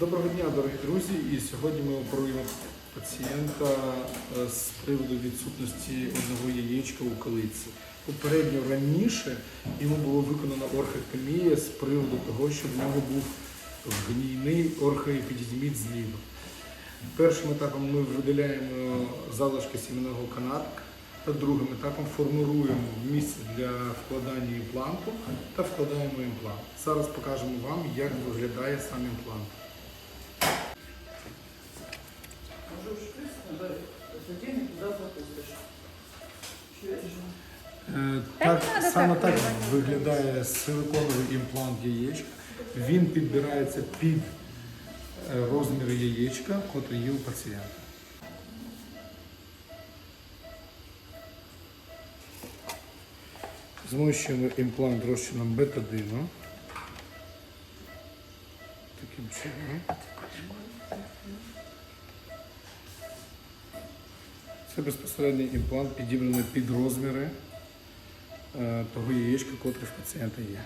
Доброго дня, дорогі друзі! І сьогодні ми оперуємо пацієнта е, з приводу відсутності одного яєчка у колиці. Попередньо раніше йому було виконано орхектомія з приводу того, що в нього був гнійний орхоепідізміт зліва. Першим етапом ми видаляємо залишки сімейного канатка, та другим етапом формируємо місце для вкладання імпланту та вкладаємо імплант. Зараз покажемо вам, як виглядає сам імплант. Так Так, саме так виглядає силиконовий імплант яєчка. Він підбирається під е, розміри яєчка, котрий є у пацієнта. Змощуємо імплант розчином бетадину. Таким чином. Це безпосередній імплант підібраний під розміри е, того яєчка, котре в пацієнта є.